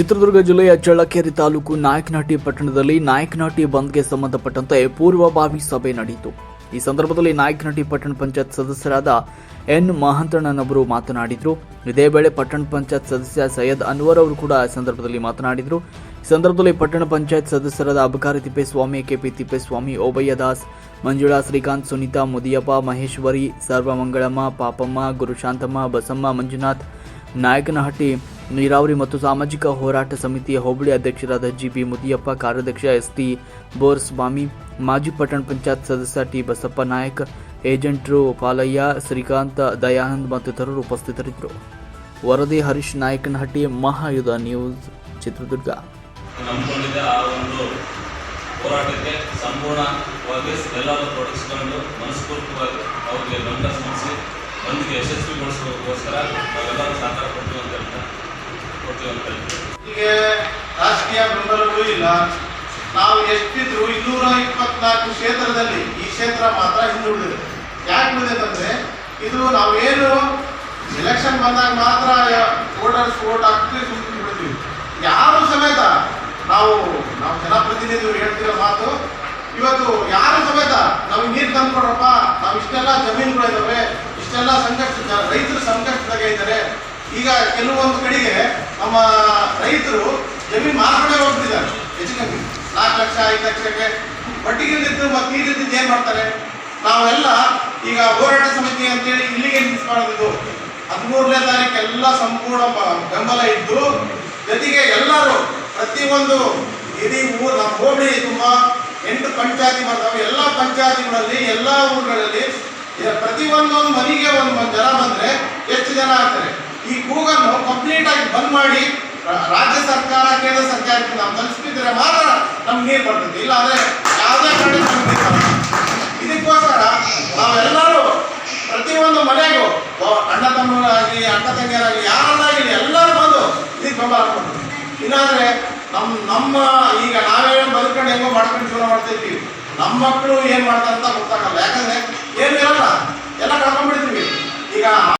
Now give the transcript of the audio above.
ಚಿತ್ರದುರ್ಗ ಜಿಲ್ಲೆಯ ಚಳ್ಳಕೆರೆ ತಾಲೂಕು ನಾಯಕನಹಟ್ಟಿ ಪಟ್ಟಣದಲ್ಲಿ ನಾಯಕನಹಟ್ಟಿ ಬಂದ್ಗೆ ಸಂಬಂಧಪಟ್ಟಂತೆ ಪೂರ್ವಭಾವಿ ಸಭೆ ನಡೆಯಿತು. ಈ ಸಂದರ್ಭದಲ್ಲಿ ನಾಯಕನಹಟ್ಟಿ ಪಟ್ಟಣ ಪಂಚಾಯತ್ ಸದಸ್ಯರಾದ ಎನ್ ಮಹಂತಣ್ಣನವರು ಮಾತನಾಡಿದರು. ಇದೇ ವೇಳೆ ಪಟ್ಟಣ ಪಂಚಾಯತ್ ಸದಸ್ಯ ಸೈಯದ್ ಅನ್ವರ್ ಅವರು ಕೂಡ ಈ ಸಂದರ್ಭದಲ್ಲಿ ಮಾತನಾಡಿದರು. ಈ ಸಂದರ್ಭದಲ್ಲಿ ಪಟ್ಟಣ ಪಂಚಾಯತ್ ಸದಸ್ಯರಾದ ಅಬಕಾರಿ ತಿಪ್ಪೇಸ್ವಾಮಿ, ಕೆಪಿ ತಿಪ್ಪೇಸ್ವಾಮಿ, ಓಬಯ್ಯ ದಾಸ್, ಮಂಜುಳಾ ಶ್ರೀಕಾಂತ್, ಸುನೀತಾ ಮುದಿಯಪ್ಪ, ಮಹೇಶ್ವರಿ, ಸರ್ವಮಂಗಳಮ್ಮ, ಪಾಪಮ್ಮ, ಗುರುಶಾಂತಮ್ಮ, ಬಸಮ್ಮ ಮಂಜುನಾಥ್, ನಾಯಕನಹಟ್ಟಿ ನೀರಾವರಿ ಮತ್ತು ಸಾಮಾಜಿಕ ಹೋರಾಟ ಸಮಿತಿಯ ಹೋಬಳಿ ಅಧ್ಯಕ್ಷರಾದ ಜಿಬಿ ಮುದಿಯಪ್ಪ, ಕಾರ್ಯಾಧ್ಯಕ್ಷ ಎಸ್ಟಿ ಬೋರ್ಸ್ವಾಮಿ, ಮಾಜಿ ಪಟ್ಟಣ ಪಂಚಾಯತ್ ಸದಸ್ಯ ಟಿ ಬಸಪ್ಪ ನಾಯಕ್ ಏಜೆಂಟ್ರು ಪಾಲಯ್ಯ, ಶ್ರೀಕಾಂತ್ ದಯಾನಂದ್ ಮತ್ತಿತರರು ಉಪಸ್ಥಿತರಿದ್ದರು. ವರದಿ ಹರೀಶ್ ನಾಯಕನಹಟ್ಟಿ, ಮಹಾಯುಧ ನ್ಯೂಸ್, ಚಿತ್ರದುರ್ಗ. ಹೋರಾಟಕ್ಕೆ ಸಂಪೂರ್ಣವಾಗಿ ಎಲ್ಲರೂ ಅವರಿಗೆ ಬಂದಿಗೆ ಯಶಸ್ವಿಗೊಳಿಸೋದಕ್ಕೋಸ್ಕರ ನಾವೆಲ್ಲರೂ ಸಹಕಾರ ಕೊಡ್ತೀವಿ ಅಂತ ಹೇಳ್ತಾ ಕೊಡ್ತೀವಿ ಅಂತ ಹೇಳ್ತೀವಿ ಹೀಗೆ ರಾಜಕೀಯ ಬೆಂಬಲವೂ ಇಲ್ಲ. ನಾವು ಎಷ್ಟಿದ್ರು ಇನ್ನೂರ ಇಪ್ಪತ್ನಾಲ್ಕು ಕ್ಷೇತ್ರದಲ್ಲಿ ಈ ಕ್ಷೇತ್ರ ಮಾತ್ರ ಹಿಂದುಳಿದಿದೆ. ಯಾಕೆ ಉಳಿದಿದೆ ಇದು ನಾವೇನು ಎಲೆಕ್ಷನ್ ಬಂದಾಗ ಮಾತ್ರ ವೋಟರ್ಸ್ ವೋಟ್ ಹಾಕ್ತೀವಿ ಸುಮ್ಮನೆ ಬಿಡ್ತೀವಿ ಯಾರು ಸಮೇತ ನಾವು ನಾವು ಜನಪ್ರತಿನಿಧಿಗಳು ಹೇಳ್ತಿರೋ ಮಾತು ಇವತ್ತು ಯಾರು ಸಮೇತ ನಾವು ನೀರು ಕೊಡಪ್ಪ ನಾವು ಇಷ್ಟೆಲ್ಲ ಜಮೀನುಗಳು ಇದಾವೆ ಇಷ್ಟೆಲ್ಲ ಸಂಕಷ್ಟ, ರೈತರು ಸಂಕಷ್ಟದಾಗ ಇದ್ದಾರೆ. ಈಗ ಕೆಲವೊಂದು ಕಡೆಗೆ ನಮ್ಮ ರೈತರು ಜಮೀನು ಹೋಗ್ತಿದ್ದಾರೆ ಹೆಚ್ಚು ನಾಲ್ಕು ಲಕ್ಷ, ಐದು ಲಕ್ಷಕ್ಕೆ ಬಡ್ಡಿಗಿಲ್ದಿದ್ದು ಮತ್ತೆ ನೀರಿದ್ದು ಏನು ಮಾಡ್ತಾರೆ? ನಾವೆಲ್ಲ ಈಗ ಹೋರಾಟ ಸಮಿತಿ ಅಂತೇಳಿ ಇಲ್ಲಿಗೆ ನಿಲ್ಲಿಸ್ಕೊಳ್ಳೋದು ಹದಿಮೂರನೇ ತಾರೀಕೆಲ್ಲ ಸಂಪೂರ್ಣ ಬೆಂಬಲ ಇದ್ದು, ಜೊತೆಗೆ ಎಲ್ಲರೂ ಪ್ರತಿಯೊಂದು ಇಡೀ ಊರು ನಮ್ಮ ಹೋಬಳಿ ತುಂಬ ಎಂಟು ಪಂಚಾಯತಿ ಬರ್ತಾವೆ ಎಲ್ಲ ಪಂಚಾಯತಿಗಳಲ್ಲಿ, ಎಲ್ಲ ಊರುಗಳಲ್ಲಿ ಪ್ರತಿ ಪ್ರತಿಯೊಂದೊಂದು ಮನೆಗೆ ಒಂದು ಜನ ಬಂದ್ರೆ ಎಷ್ಟು ಜನ ಆಗ್ತಾರೆ? ಈ ಕೂಗನ್ನು ಕಂಪ್ಲೀಟ್ ಆಗಿ ಬಂದ್ ಮಾಡಿ ರಾಜ್ಯ ಸರ್ಕಾರಕ್ಕೆ ನಾವು ತಲುಪಿದ್ರೆ ಮಾತ್ರ ನಮ್ಗೆ ನೀರು ಬರ್ತದೆ. ಇಲ್ಲ ಅಂದ್ರೆ ಯಾವುದೇ ನೀರು ಇದಕ್ಕೋಸ್ಕರ ನಾವೆಲ್ಲರೂ ಪ್ರತಿಯೊಂದು ಮನೆಗೂ ಅಣ್ಣ ತಮ್ಮರಾಗಲಿ ಅಣ್ಣ ತಂಗಿಯರಾಗಲಿ, ಯಾರನ್ನಾಗಲಿ ಎಲ್ಲರೂ ಬಂದು ಇದಕ್ಕೆ ಬೆಂಬಲ ಕೊಡ್ತೀವಿ. ಇಲ್ಲಾಂದ್ರೆ ನಮ್ಮ ನಮ್ಮ ಈಗ ನಾವೇ ಬದುಕೊಂಡು ಹೆಂಗೋ ಮಾಡ್ಕೊಂಡು ಜೀವನ ಮಾಡ್ತಿರ್ತೀವಿ. ನಮ್ಮ ಮಕ್ಕಳು ಏನ್ ಮಾಡ್ತಾರೆ ಅಂತ ಗೊತ್ತಾಗಲ್ಲ. ಯಾಕಂದ್ರೆ ಏನು ಇರಲ್ಲ ಎಲ್ಲ ಕಳ್ಕೊಂಡ್ಬಿಡ್ತೀವಿ. ಈಗ